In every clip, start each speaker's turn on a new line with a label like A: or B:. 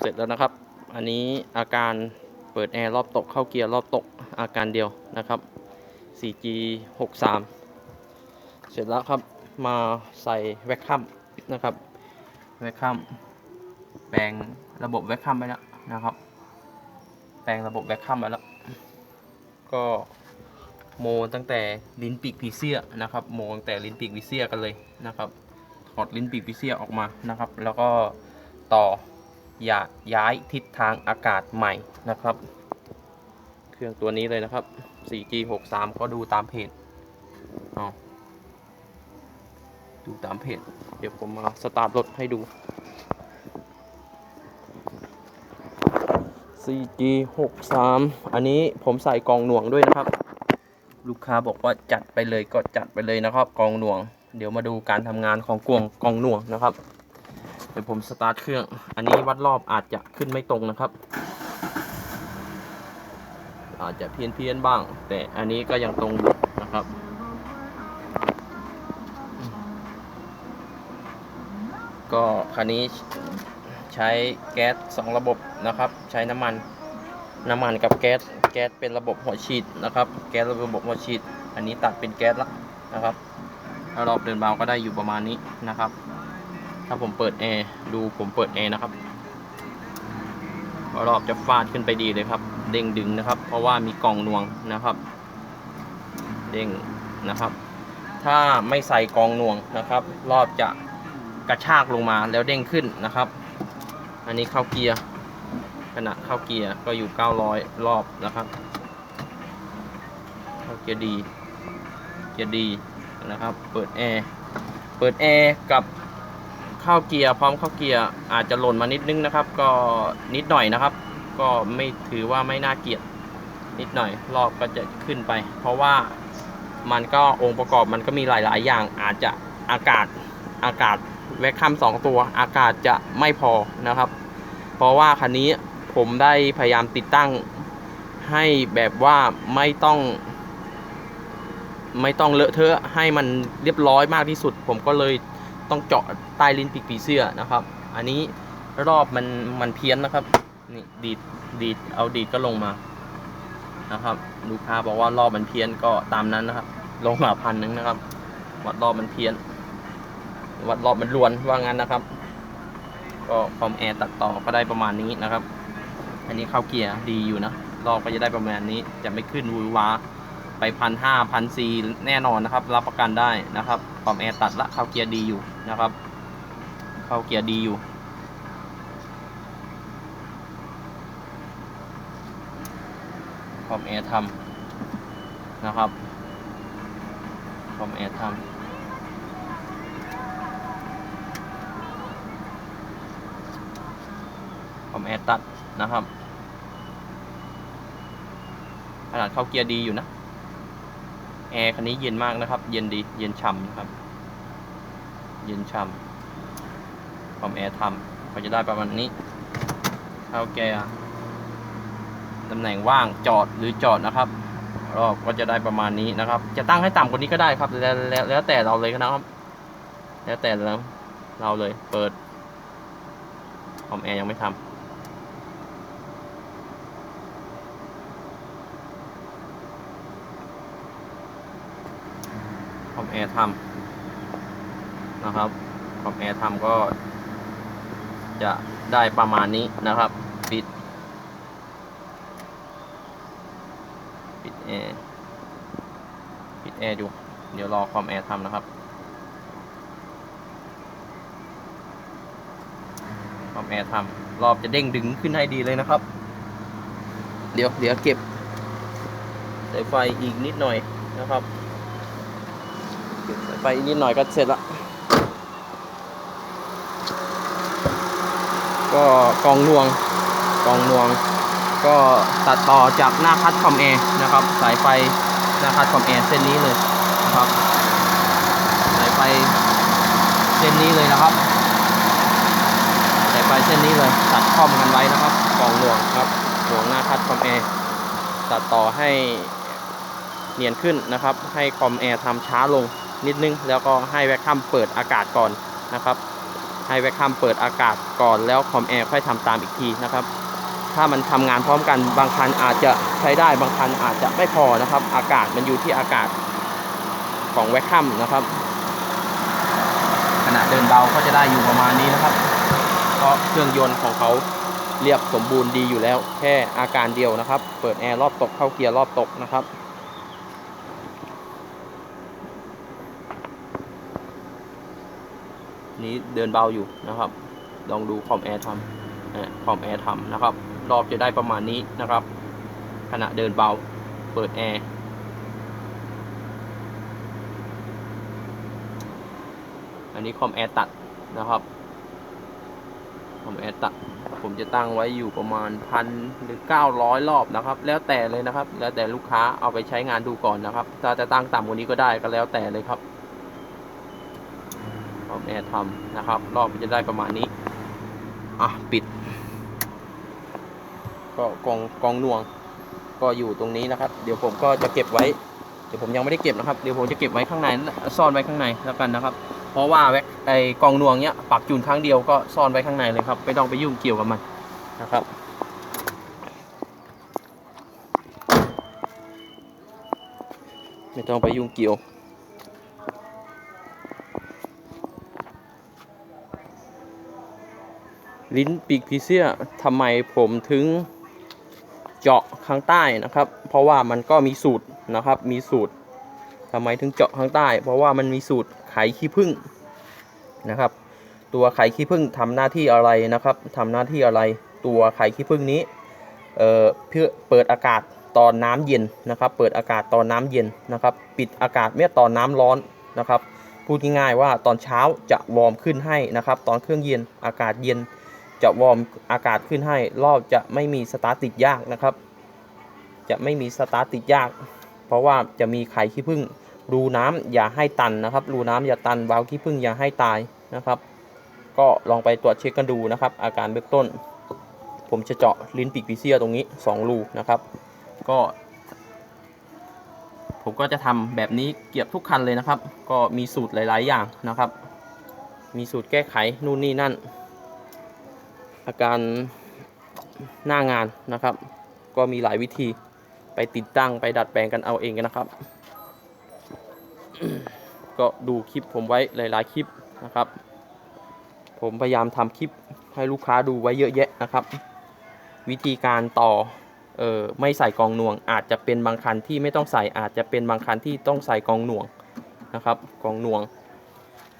A: เสร็จแล้วนะครับ อันนี้อาการเปิดแอร์รอบตกเข้าเกียร์รอบตกอาการเดียวนะครับ 4G 63 เสร็จแล้วครับ มาใส่แวคคัมนะครับ แวคคัมแปลงระบบแวคคัมไปแล้วนะครับ แปลงระบบแวคคัมไปแล้ว ก็โมตั้งแต่ลิ้นปีกผีเสื้อนะครับ โมตั้งแต่ลิ้นปีกผีเสื้อกันเลยนะครับ ถอดลิ้นปีกผีเสื้อออกมานะครับ แล้วก็ต่อ อย่าย้ายทิศทางอากาศใหม่นะครับ เครื่องตัวนี้เลยนะครับ 4G 63 ก็ดูตามเพจเอาดูตามเพจ เดี๋ยวผมมาสตาร์ทรถให้ดู 4G 63 อันนี้ผมใส่กองหน่วงด้วยนะครับ ลูกค้าบอกว่าจัดไปเลยก็จัดไปเลยนะครับ กองหน่วง เดี๋ยวมาดูการทำงานของกวงกองหน่วงนะครับ เดี๋ยวผมสตาร์ทเครื่อง อันนี้วัดรอบอาจจะขึ้นไม่ตรงนะครับ อาจจะเพี้ยนเพี้ยนบ้าง แต่อันนี้ก็ยังตรงอยู่นะครับก็คันนี้ใช้แก๊สสองระบบนะครับ ใช้น้ำมัน น้ำมันกับแก๊สแก๊สเป็นระบบหัวฉีดนะครับ แก๊สระบบหัวฉีด อันนี้ตัดเป็นแก๊สละนะครับถ้ารอบเดินเบาก็ได้อยู่ประมาณนี้นะครับ ถ้าผมเปิดแอร์ดูผมเปิดแอร์นะครับรอบจะฟาดขึ้นไปดีเลยครับ เด้งดึงนะครับ เพราะว่ามีกล่องนวงนะครับ เด้งนะครับ ถ้าไม่ใส่กองนวงนะครับ รอบจะกระชากลงมาแล้วเด้งขึ้นนะครับ อันนี้เข้าเกียร์ขณะเข้าเกียร์ก็อยู่ 900 รอบนะครับ เข้าเกียร์ดี เกียร์ดีนะครับ เปิดแอร์ เปิดแอร์กับ เข้าเกียร์พร้อมเข้าเกียร์อาจจะหล่นมานิดนึงนะครับ ก็นิดหน่อยนะครับ ก็ไม่ถือว่าไม่น่าเกลียดนิดหน่อยรอบก็จะขึ้นไป เพราะว่ามันก็องค์ประกอบมันก็มีหลาย ๆ อย่างอาจจะอากาศอากาศแวคคัมสองตัว อากาศจะไม่พอนะครับ เพราะว่าคันนี้ผมได้พยายามติดตั้งให้แบบว่าไม่ต้อง ไม่ต้องเลอะเทอะให้มันเรียบร้อยมากที่สุด ผมก็เลย ต้องเจาะใต้ลิ้นปีกผีเสื้อนะครับ อันนี้รอบมันมันเพี้ยนนะครับนี่ดีดดีดเอาดีดก็ลงมานะครับลูกค้าบอกว่ารอบมันเพี้ยนก็ตามนั้นนะครับ ลงมาพันหนึ่งนะครับ วัดรอบมันเพี้ยน วัดรอบมันรวนว่างั้นนะครับ ก็คอมแอร์ตัดต่อก็ได้ประมาณนี้นะครับ อันนี้เข้าเกียร์ดีอยู่นะรอบก็จะได้ประมาณนี้จะไม่ขึ้นวือวา ไปพันห้าพันสี่แน่นอนนะครับ รับประกันได้นะครับคอมแอร์ตัดละเข้าเกียร์ดีอยู่นะครับ เข้าเกียร์ดีอยู่ คอมแอร์ทำนะครับ คอมแอร์ทำคอมแอร์ตัดนะครับ ขนาดเข้าเกียร์ดีอยู่นะ แอร์คันนี้เย็นมากนะครับ เย็นดี เย็นฉ่ำนะครับ เย็นฉ่ำคอมแอร์ทำก็จะได้ประมาณนี้เข้าแกร์ตำแหน่งว่างจอดหรือจอดนะครับ รอบก็จะได้ประมาณนี้นะครับ จะตั้งให้ต่ำกว่านี้ก็ได้ครับ แล้วแล้วแล้วแต่เราเลยนะครับ แล้วแต่เราเราเลย เปิดคอมแอร์ยังไม่ทำ คอมแอร์ทำนะครับคอมแอร์ทำก็จะได้ประมาณนี้นะครับ ปิด ปิดแอร์ปิดแอร์อยู่ เดี๋ยวรอคอมแอร์ทำนะครับคอมแอร์ทำรอบจะเด้งดึงขึ้นให้ดีเลยนะครับ เดี๋ยวเดี๋ยวเก็บสายไฟอีกนิดหน่อยนะครับ ไฟอีกนิดหน่อยก็เสร็จละก็กองนวงกองนวง ก็ตัดต่อจากหน้าคัดคอมแอร์นะครับ สายไฟหน้าคัดคอมแอร์เส้นนี้เลยนะครับ สายไฟเส้นนี้เลยนะครับ สายไฟเส้นนี้เลยตัดคอมกันไว้นะครับกองนวงครับหน่วงหน้าคัดคอมแอร์ตัดต่อให้เนียนขึ้นนะครับ ให้คอมแอร์ทำช้าลง นิดนึง แล้วก็ให้แวคคัมเปิดอากาศก่อนนะครับ ให้แวคคัมเปิดอากาศก่อนแล้วคอมแอร์ค่อยทำตามอีกทีนะครับ ถ้ามันทำงานพร้อมกันบางคันอาจจะใช้ได้บางคันอาจจะไม่พอนะครับ อากาศมันอยู่ที่อากาศของแวคคัมนะครับขณะเดินเบาก็จะได้อยู่ประมาณนี้นะครับเพราะเครื่องยนต์ของเขาเรียบสมบูรณ์ดีอยู่แล้ว แค่อาการเดียวนะครับ เปิดแอร์รอบตกเข้าเกียร์รอบตกนะครับ นี้เดินเบาอยู่นะครับ ลองดูคอมแอร์ทำคอมแอร์ทำนะครับ รอบจะได้ประมาณนี้นะครับ ขณะเดินเบา เปิดแอร์อันนี้คอมแอร์ตัดนะครับคอมแอร์ตัด ผมจะตั้งไว้อยู่ประมาณพันหรือ900รอบนะครับ แล้วแต่เลยนะครับ แล้วแต่ลูกค้าเอาไปใช้งานดูก่อนนะครับ ถ้าจะตั้งต่ำกว่านี้ก็ได้ก็แล้วแต่เลยครับ แอร์ทำนะครับ รอบมันจะได้ประมาณนี้ อะ ปิด ก็กองกองนวง ก็อยู่ตรงนี้นะครับ เดี๋ยวผมก็จะเก็บไว้ เดี๋ยวผมยังไม่ได้เก็บนะครับ เดี๋ยวผมจะเก็บไว้ข้างใน ซ่อนไว้ข้างในแล้วกันนะครับ เพราะว่าแว็กไอกองนวงเนี้ยปักจูนครั้งเดียวก็ซ่อนไว้ข้างในเลยครับ ไม่ต้องไปยุ่งเกี่ยวกับมันนะครับไม่ต้องไปยุ่งเกี่ยว ลิ้นปีกผีเสื้อทำไมผมถึงเจาะข้างใต้นะครับ เพราะว่ามันก็มีสูตรนะครับ มีสูตรทำไมถึงเจาะข้างใต้ เพราะว่ามันมีสูตรไขขี้ผึ้งนะครับ ตัวไขขี้ผึ้งทำหน้าที่อะไรนะครับทำหน้าที่อะไรตัวไขขี้ผึ้งนี้เอ่อเพื่อเปิดอากาศตอนน้ำเย็นนะครับ เปิดอากาศตอนน้ำเย็นนะครับ ปิดอากาศเมื่อตอนน้ำร้อนนะครับ พูดง่ายๆว่าตอนเช้าจะวอร์มขึ้นให้นะครับ ตอนเครื่องเย็นอากาศเย็น จะวอร์มอากาศขึ้นให้ รอบจะไม่มีสตาร์ติดยากนะครับ จะไม่มีสตาร์ติดยาก เพราะว่าจะมีไข่ขี้ผึ้งรูน้ำอย่าให้ตันนะครับ รูน้ำอย่าตันวาล์วขี้ผึ้งอย่าให้ตายนะครับ ก็ลองไปตรวจเช็คกันดูนะครับ อาการเบื้องต้น ผมจะเจาะลิ้นปีกผีเสื้อตรงนี้ 2 รูนะครับ ก็ผมก็จะทำแบบนี้เกือบทุกคันเลยนะครับ ก็มีสูตรหลาย ๆ อย่างนะครับ มีสูตรแก้ไขนู่นนี่นั่น อาการหน้างานนะครับ ก็มีหลายวิธีไปติดตั้งไปดัดแปลงกันเอาเองกันนะครับ ก็ดูคลิปผมไว้หลายๆคลิปนะครับ ผมพยายามทำคลิปให้ลูกค้าดูไว้เยอะแยะนะครับ วิธีการต่อเออไม่ใส่กองหน่วง อาจจะเป็นบางคันที่ไม่ต้องใส่อาจจะเป็นบางคันที่ต้องใส่กองหน่วงนะครับกองหน่วง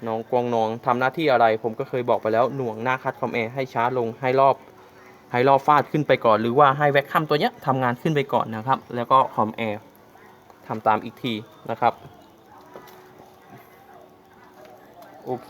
A: น้องกวงนองทำหน้าที่อะไร ผมก็เคยบอกไปแล้วหน่วงหน้าคัดคอมแอร์ให้ช้าลงให้รอบ ให้รอบฟาดขึ้นไปก่อน หรือว่าให้แวคคัมตัวเนี้ยทำงานขึ้นไปก่อนนะครับ แล้วก็คอมแอร์ทำตามอีกทีนะครับ โอเค